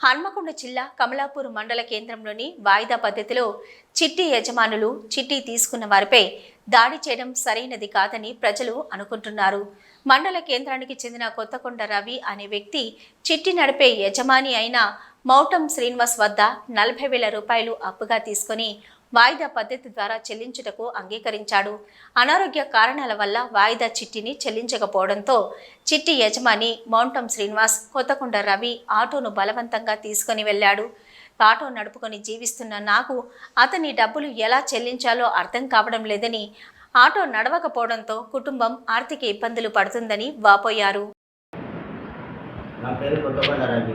హన్మకొండ జిల్లా కమలాపూర్ మండల కేంద్రంలోని వాయిదా పద్ధతిలో చిట్టి యజమానులు చిట్టి తీసుకున్న వారిపై దాడి చేయడం సరైనది కాదని ప్రజలు అనుకుంటున్నారు. మండల కేంద్రానికి చెందిన కొత్తకొండ రవి అనే వ్యక్తి చిట్టి నడిపే యజమాని అయిన మౌటం శ్రీనివాస్ వద్ద నలభై వేల రూపాయలు అప్పుగా తీసుకొని వాయిదా పద్ధతి ద్వారా చెల్లించుటకు అంగీకరించాడు. అనారోగ్య కారణాల వల్ల వాయిదా చిట్టిని చెల్లించకపోవడంతో చిట్టి యజమాని మౌంటం శ్రీనివాస్ కొత్తకొండ రవి ఆటోను బలవంతంగా తీసుకొని వెళ్ళాడు. ఆటో నడుపుకొని జీవిస్తున్న నాకు అతని డబ్బులు ఎలా చెల్లించాలో అర్థం కావడం లేదని ఆటో నడవకపోవడంతో కుటుంబం ఆర్థిక ఇబ్బందులు పడుతుందని వాపోయారు. నా పేరు రవి.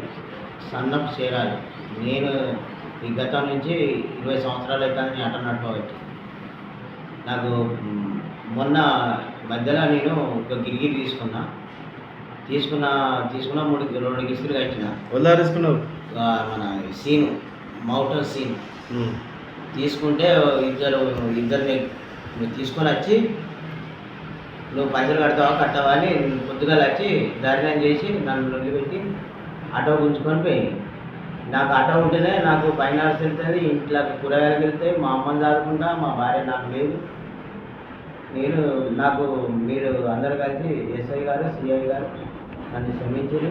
సన్నప్ షేరాజ్ నేను ఈ గతం నుంచి ఇరవై సంవత్సరాలు అవుతుంది ఆట నడపవచ్చు నాకు మొన్న మధ్యలో నేను ఒక గిరిగిరి తీసుకున్నా. తీసుకున్న తీసుకున్న మూడు రెండు గిస్తులు కట్టిన. మన సీను మౌటర్ సీన్. తీసుకుంటే ఇద్దరు ఇద్దరిని నువ్వు తీసుకొని వచ్చి నువ్వు పైసలు కడతావా కట్టావా అని పొద్దుగా వచ్చి ధైర్యం చేసి నన్ను వదిలిపెట్టి ఆటో గుంజుకొని పోయి నాకు ఆటో ఉంటేనే నాకు ఫైనాన్స్ వెళ్తుంది ఇంట్లో కూరగాయలకు వెళ్తే మా అమ్మని చదువుకుంటా మా భార్య నాకు లేదు. నేను నాకు మీరు అందరు కలిసి ఎస్ఐ గారు సిఐ గారు నన్ను క్షమించారు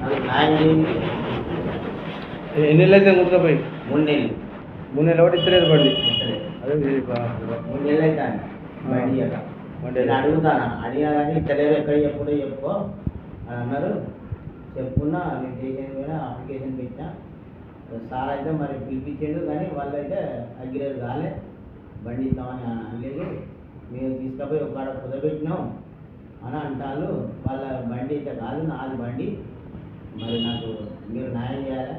నాకు న్యాయం చేయండి. ఎన్ని నెలలు అయితే ముట్టుకపోయి మూడు నెలలు. మూడు నెలలు ఒకటి ఇస్తలేదు బండి? మూడు నెలలు అవుతాను బండి నేను అడుగుతాను? అడిగినా కానీ ఇతలేరు ఎక్కడ చెప్పుడో చెప్పుకో అని అన్నారు. చెప్పుకున్నా నేను చేసేది కూడా అప్లికేషన్ పెట్టినా. సార్ అయితే మరి పిలిపించాడు కానీ వాళ్ళు అయితే అగ్రేరు కాలే బండి ఇస్తామని అనలేదు. మేము తీసుకుపోయి ఒక కాడ కుదబెట్టినాం అని అంటారు వాళ్ళ బండి అయితే కాదు నాది బండి. మరి నాకు మీరు న్యాయం చేయాలి?